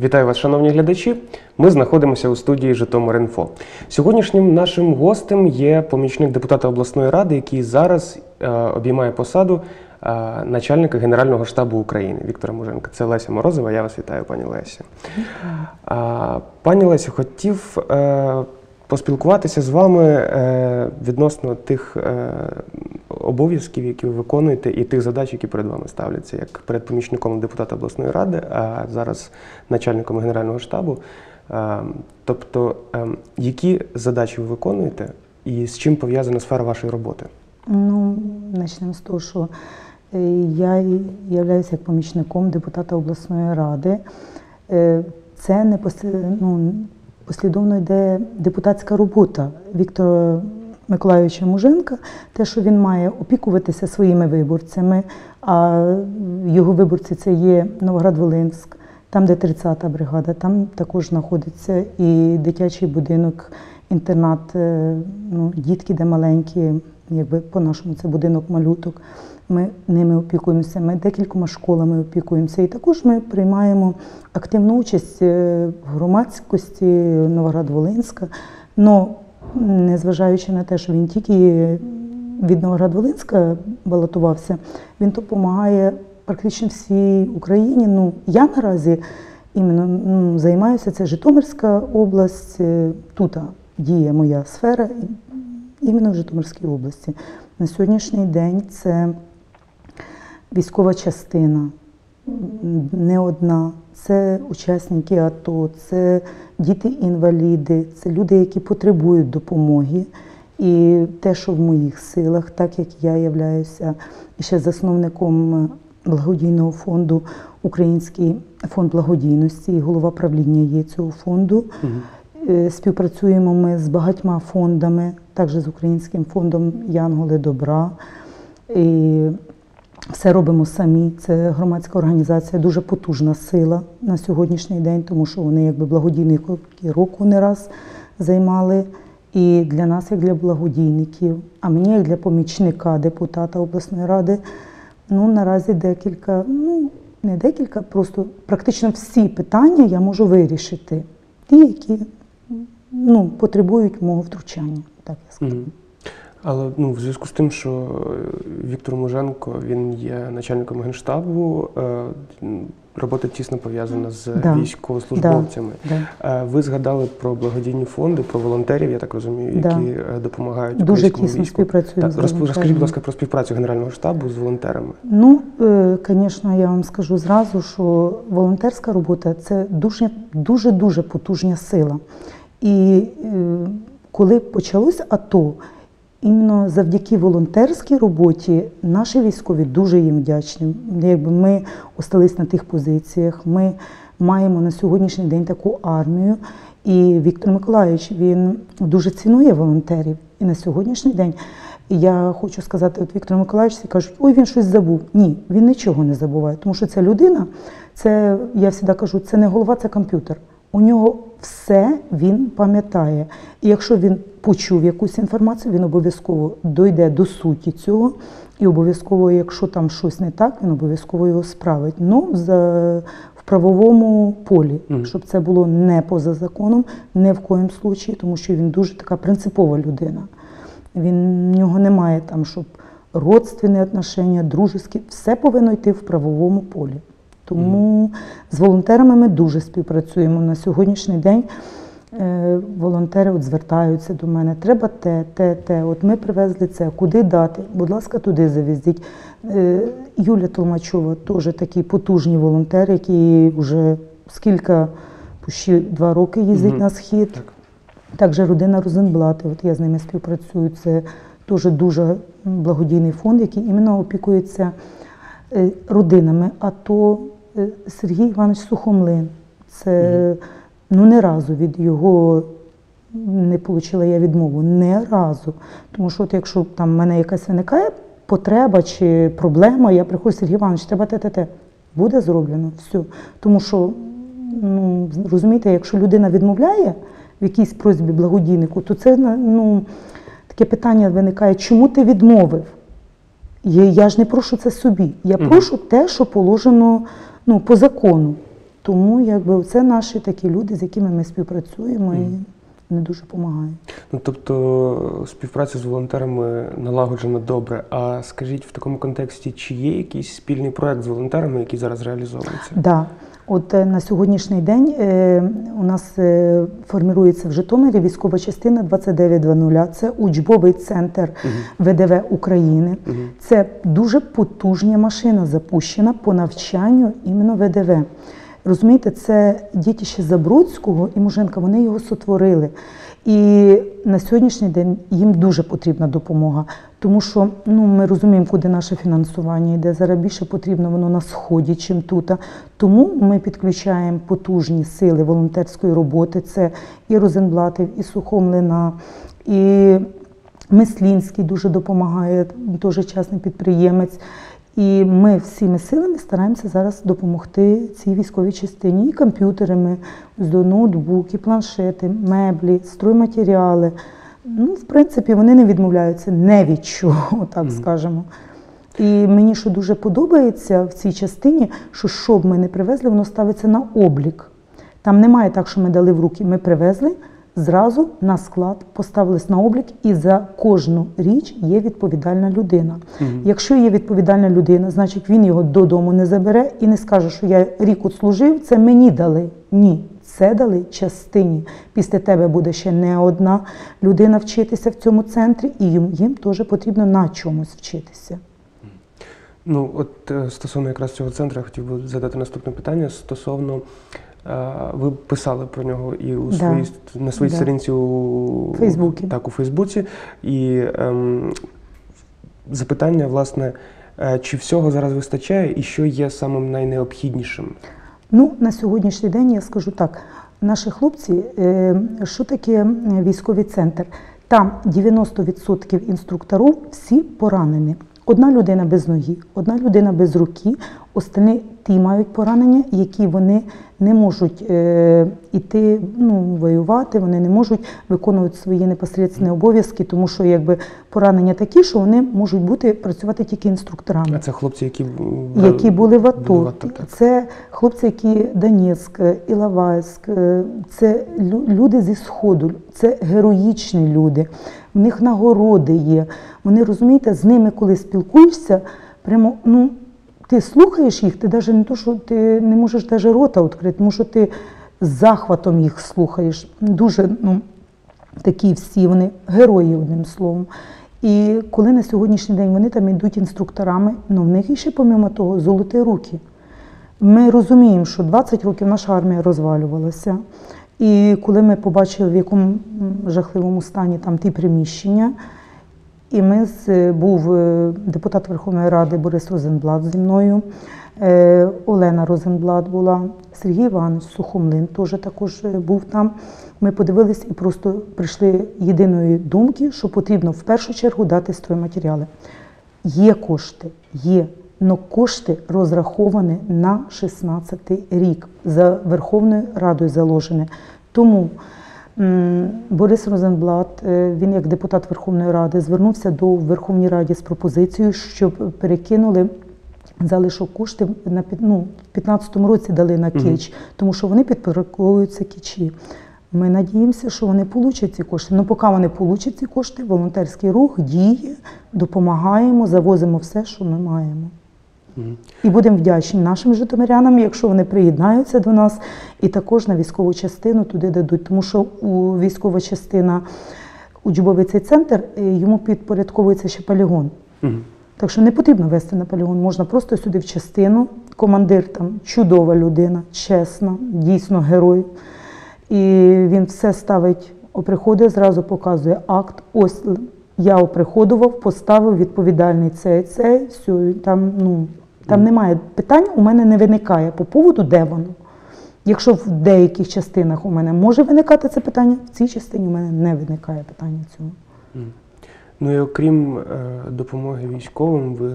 Вітаю вас, шановні глядачі. Ми знаходимося у студії Житомир.Інфо. Сьогоднішнім нашим гостем є помічник депутата обласної ради, який зараз е, обіймає посаду е, начальника Генерального штабу України Віктора Муженка. Це Леся Морозова. Я вас вітаю, пані Лесі. А, Пані Лесю, хотів е, поспілкуватися з вами е, відносно тих е, обов'язків, які ви виконуєте, і тих задач, які перед вами ставляться, як перед помічником депутата обласної ради, а зараз начальником Генерального штабу. Е, Тобто, е, які задачі ви виконуєте, і з чим пов'язана сфера вашої роботи? Ну, почнемо з того, що е, я являюся як помічником депутата обласної ради. Це не ну, послідовно йде депутатська робота Віктора Миколайовича Муженка, те, що він має опікуватися своїми виборцями, а його виборці це є Новоград-Волинськ, там, де 30-та бригада, там також знаходиться і дитячий будинок, інтернат, е, ну, дітки, де маленькі, якби по-нашому це будинок малюток. Ми ними опікуємося, ми декількома школами опікуємося. І також ми приймаємо активну участь е, в громадськості Новоград-Волинська. Но незважаючи на те, що він тільки від Новоград-Волинська балотувався, він допомагає практично всій Україні. Ну, я наразі іменно ну, займаюся, це Житомирська область, е, тут діє моя сфера, іменно в Житомирській області. На сьогоднішній день це військова частина, не одна. Це учасники АТО, це діти-інваліди, це люди, які потребують допомоги. І те, що в моїх силах, так як я являюся ще засновником благодійного фонду Український фонд благодійності, і голова правління є цього фонду. Е, Співпрацюємо ми з багатьма фондами, також з Українським фондом Янголи Добра. І все робимо самі. Це громадська організація, дуже потужна сила на сьогоднішній день, тому що вони якби благодійники року не раз займали. І для нас, як для благодійників, а мені, як для помічника депутата обласної ради, ну наразі декілька, ну не декілька, просто практично всі питання я можу вирішити. Ті, які ну, потребують мого втручання, так я скажу. Але ну, в зв'язку з тим, що е, Віктор Муженко він є начальником генштабу, е, робота тісно пов'язана з Да. військовослужбовцями. Да. Е, Ви згадали про благодійні фонди, про волонтерів, я так розумію, які допомагають Дуже тісно війську. Так, з Розкажіть, будь ласка, про співпрацю Генерального штабу з волонтерами. Ну, звісно, я вам скажу зразу, що волонтерська робота це дуже дуже дуже потужна сила. І коли почалось АТО, іменно завдяки волонтерській роботі наші військові дуже їм вдячні. Якби ми остались на тих позиціях, ми маємо на сьогоднішній день таку армію. І Віктор Миколаївич він дуже цінує волонтерів. І на сьогоднішній день я хочу сказати, от Віктор Миколаївич кажуть, ой, він щось забув. Ні, він нічого не забуває, тому що ця людина, це я завжди кажу, це не голова, це комп'ютер. У нього все він пам'ятає. І якщо він почув якусь інформацію, він обов'язково дойде до суті цього, і обов'язково, якщо там щось не так, він обов'язково його справить. Ну, за, в правовому полі, Мгм. щоб це було не поза законом, не в коїм случаї, тому що він дуже така принципова людина. Він в нього немає там, щоб родственні отношення, дружеські, все повинно йти в правовому полі. Тому з волонтерами ми дуже співпрацюємо на сьогоднішній день. Е, волонтери от звертаються до мене, треба те, те, те. От ми привезли це, куди дати? Будь ласка, туди завезіть. Е, Юля Толмачова теж такий потужний волонтер, який вже скільки, ще два роки їздить Мгм. на схід. Так. Також родина Розенблати, от я з ними співпрацюю. Це теж дуже благодійний фонд, який іменно опікується е, родинами. А то е, Сергій Іванович Сухомлин. Це ну не разу від його не отримала я відмову. Не разу. Тому що, от якщо там в мене якась виникає потреба чи проблема, я приходжу Сергій Іванович, треба те-те-те. Буде зроблено все. Тому що, ну, розумієте, якщо людина відмовляє в якійсь просьбі благодійнику, то це ну, таке питання виникає, чому ти відмовив? Я, я ж не прошу це собі. Я Мгм. прошу те, що положено ну, по закону. Тому якби це наші такі люди, з якими ми співпрацюємо і не дуже допомагають. Ну, тобто співпраця з волонтерами налагоджена добре. А скажіть в такому контексті, чи є якийсь спільний проект з волонтерами, який зараз реалізовується? Да. От е, на сьогоднішній день е, у нас е, формірується в Житомирі військова частина 2900. Це учбовий центр ВДВ України. Це дуже потужна машина запущена по навчанню іменно ВДВ. Розумієте, це дітище Забродського і Муженка, вони його сотворили. І на сьогоднішній день їм дуже потрібна допомога, тому що ну, ми розуміємо, куди наше фінансування йде. Зараз більше потрібно воно на сході, чим тут. Тому ми підключаємо потужні сили волонтерської роботи. Це і Розенблатів, і Сухомлина, і Мислінський дуже допомагає, дуже чесний підприємець. І ми всіми силами стараємося зараз допомогти цій військовій частині і комп'ютерами, ноутбуки, планшети, меблі, стройматеріали. Ну, в принципі, вони не відмовляються не від чого, так скажемо. І мені що дуже подобається в цій частині, що що б ми не привезли, воно ставиться на облік. Там немає так, що ми дали в руки. Ми привезли зразу на склад, поставились на облік, і за кожну річ є відповідальна людина. Якщо є відповідальна людина, значить він його додому не забере і не скаже, що я рік отслужив, це мені дали. Ні. Це дали частині. Після тебе буде ще не одна людина вчитися в цьому центрі, і їм, їм теж потрібно на чомусь вчитися. Ну, от е, стосовно якраз цього центру, я хотів би задати наступне питання стосовно. е, Ви писали про нього і у Да. своїй на своїй Да. сторінці у Фейсбуці. Так, у Фейсбуці. І ем, запитання, власне, е, чи всього зараз вистачає, і що є самим найнеобхіднішим? Ну, на сьогоднішній день я скажу так: наші хлопці, е, що таке е, військовий центр? Там 90% інструкторів всі поранені. Одна людина без ноги, одна людина без руки, остальні ті мають поранення, які вони не можуть е, іти ну, воювати, вони не можуть виконувати свої непосередні обов'язки, тому що якби поранення такі, що вони можуть бути працювати тільки інструкторами А це хлопці, які, які були в АТО. були в АТО. Це хлопці, які Донецьк, Іловайськ, е, це люди зі Сходу, це героїчні люди. В них нагороди є. Вони розумієте, з ними, коли спілкуєшся, прямо ну. Ти слухаєш їх, ти навіть не то, що ти не можеш навіть рота відкрити, тому що ти з захватом їх слухаєш. Дуже ну, такі всі вони герої, одним словом. І коли на сьогоднішній день вони там йдуть інструкторами, ну в них іще, помимо того, золоті руки. Ми розуміємо, що 20 років наша армія розвалювалася. І коли ми побачили, в якому жахливому стані там ті приміщення, і ми з, був е, депутат Верховної Ради Борис Розенблат зі мною, е, Олена Розенблат була, Сергій Іванович Сухомлин теж також е, був там. Ми подивились і просто прийшли єдиної думки, що потрібно в першу чергу дати стройматеріали. Є кошти, є, але кошти розраховані на 16 рік за Верховною Радою заложені. Тому Борис Розенблат, е, він як депутат Верховної Ради, звернувся до Верховної Ради з пропозицією, щоб перекинули залишок коштів на ну, в 15-му році дали на кіч, тому що вони підпорядковуються кічі. Ми надіємося, що вони получать ці кошти. Ну, поки вони получать ці кошти, волонтерський рух діє, допомагаємо, завозимо все, що ми маємо. І будемо вдячні нашим житомирянам, якщо вони приєднаються до нас, і також на військову частину туди дадуть. Тому що у військова частина, учбовий цей центр, е, йому підпорядковується ще полігон. Так що не потрібно вести на полігон, можна просто сюди в частину. Командир там чудова людина, чесна, дійсно герой. І він все ставить, оприходує, зразу показує акт. Ось я оприходував, поставив відповідальний цей, цей, все, там, ну, там немає питань, у мене не виникає по поводу, де воно. Якщо в деяких частинах у мене може виникати це питання, в цій частині у мене не виникає питання цього. Ну і окрім е, допомоги військовим, ви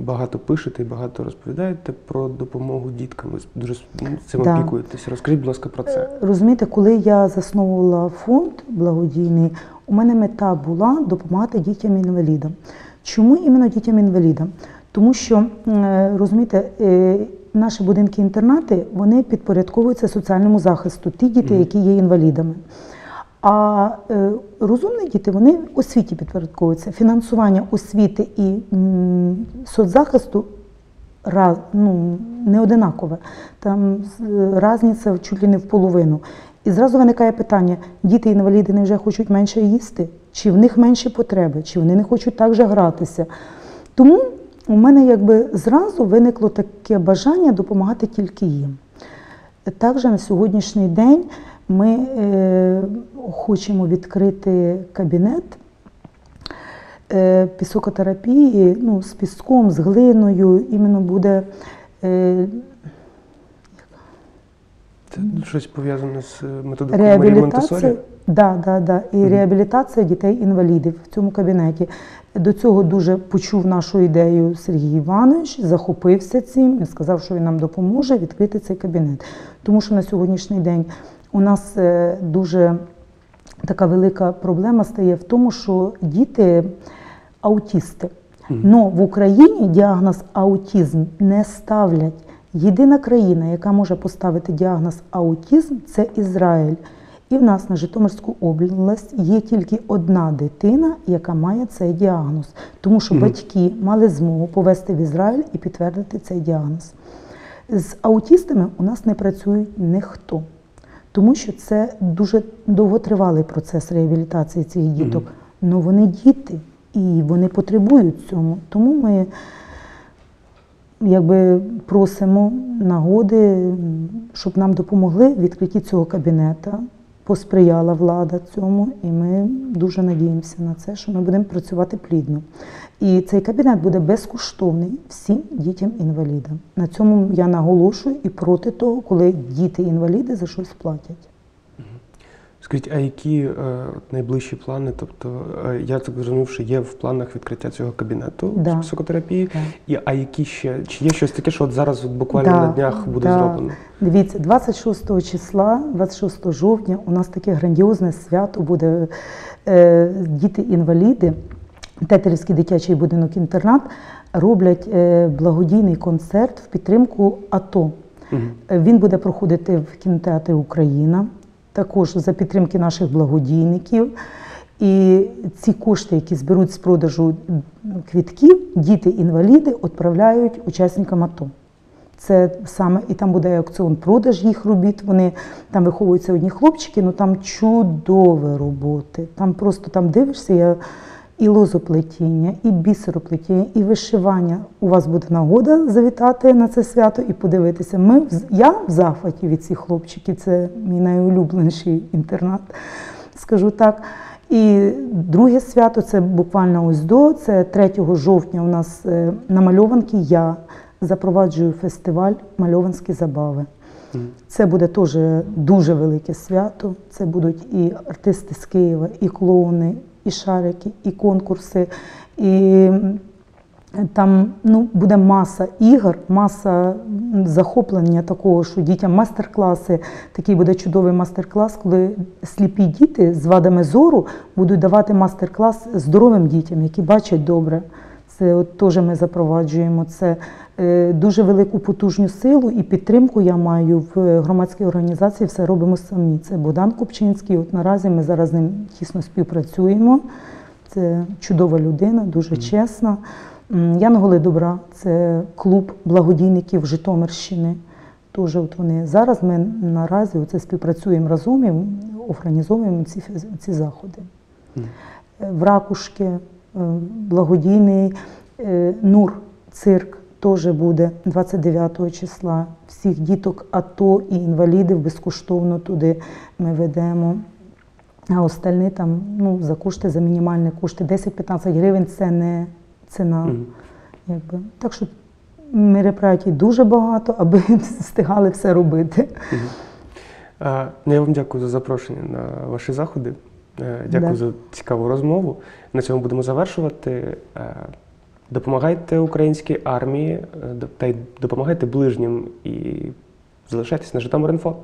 багато пишете і багато розповідаєте про допомогу діткам. Ви дуже цим Да. опікуєтеся. Розкажіть, будь ласка, про це. Розумієте, коли я засновувала фонд благодійний, у мене мета була допомагати дітям-інвалідам. Чому іменно дітям-інвалідам? Тому що, е, розумієте, е, наші будинки-інтернати вони підпорядковуються соціальному захисту, ті діти, які є інвалідами. А е, розумні діти вони освіті підпорядковуються. Фінансування освіти і соцзахисту раз, ну, не одинакове. Там різниця чуть ли не в половину. І зразу виникає питання: діти-інваліди не вже хочуть менше їсти, чи в них менші потреби, чи вони не хочуть так же гратися. Тому у мене якби зразу виникло таке бажання допомагати тільки їм. Також на сьогоднішній день ми е, хочемо відкрити кабінет е, пісокотерапії ну, з піском, з глиною. Іменно буде е, Це щось пов'язане з е, методикою Монтесорі? Да, да, да. І реабілітація дітей-інвалідів в цьому кабінеті. До цього дуже почув нашу ідею Сергій Іванович, захопився цим і сказав, що він нам допоможе відкрити цей кабінет. Тому що на сьогоднішній день у нас е, дуже така велика проблема стає в тому, що діти аутісти. Но в Україні діагноз аутізм не ставлять. Єдина країна, яка може поставити діагноз аутізм, це Ізраїль. І в нас на Житомирську область є тільки одна дитина, яка має цей діагноз, тому що батьки мали змогу повести в Ізраїль і підтвердити цей діагноз. З аутістами у нас не працює ніхто, тому що це дуже довготривалий процес реабілітації цих діток. Ну вони діти і вони потребують цьому. Тому ми якби просимо нагоди, щоб нам допомогли в відкритті цього кабінета. Посприяла влада цьому, і ми дуже надіємося на це, що ми будемо працювати плідно. І цей кабінет буде безкоштовний всім дітям-інвалідам. На цьому я наголошую і проти того, коли діти-інваліди за щось платять. Скажіть, а які е, найближчі плани? Тобто, е, я так зрозумів, що є в планах відкриття цього кабінету Да. з психотерапії. Да. І, а які ще? Чи є щось таке, що от зараз от буквально Да, на днях буде да. зроблено? Дивіться, 26 числа, 26 жовтня, у нас таке грандіозне свято буде е, діти-інваліди, Тетерівський дитячий будинок-інтернат роблять е, благодійний концерт в підтримку АТО. Е, Він буде проходити в кінотеатрі Україна, також за підтримки наших благодійників. І ці кошти, які зберуть з продажу квітків, діти-інваліди відправляють учасникам АТО. Це саме і там буде аукціон продаж їх робіт. Вони там виховуються одні хлопчики, ну там чудові роботи. Там просто там дивишся, я і лозоплетіння, і бісероплетіння, і вишивання. У вас буде нагода завітати на це свято і подивитися. Ми я в захваті від цих хлопчиків. Це мій найулюбленіший інтернат, скажу так. І друге свято це буквально ось до. Це 3 жовтня. У нас е, на мальованки я запроваджую фестиваль Мальованські забави. Це буде теж дуже велике свято. Це будуть і артисти з Києва, і клоуни, і шарики, і конкурси. І там ну, буде маса ігор, маса захоплення такого, що дітям майстер-класи. Такий буде чудовий майстер-клас, коли сліпі діти з вадами зору будуть давати майстер-клас здоровим дітям, які бачать добре. Це от теж ми запроваджуємо. Це е, дуже велику потужну силу і підтримку я маю в громадській організації. Все робимо самі. Це Богдан Купчинський. От наразі ми зараз з ним тісно співпрацюємо. Це чудова людина, дуже чесна. Янголи добра це клуб благодійників Житомирщини. Теж от вони зараз ми наразі оце співпрацюємо разом і організовуємо ці, ці заходи. Е, В Ракушки е, благодійний е, Нур цирк теж буде 29 числа. Всіх діток АТО і інвалідів безкоштовно туди ми ведемо. А остальні там ну, за кошти, за мінімальні кошти 10-15 гривень це не ціна. Мгм. Якби. Так що мероприятій дуже багато, аби встигали все робити. А, ну, я вам дякую за запрошення на ваші заходи. Е, Дякую Да. за цікаву розмову. На цьому будемо завершувати. Е, Допомагайте українській армії е, та й допомагайте ближнім і залишайтесь на Житомир.Інфо.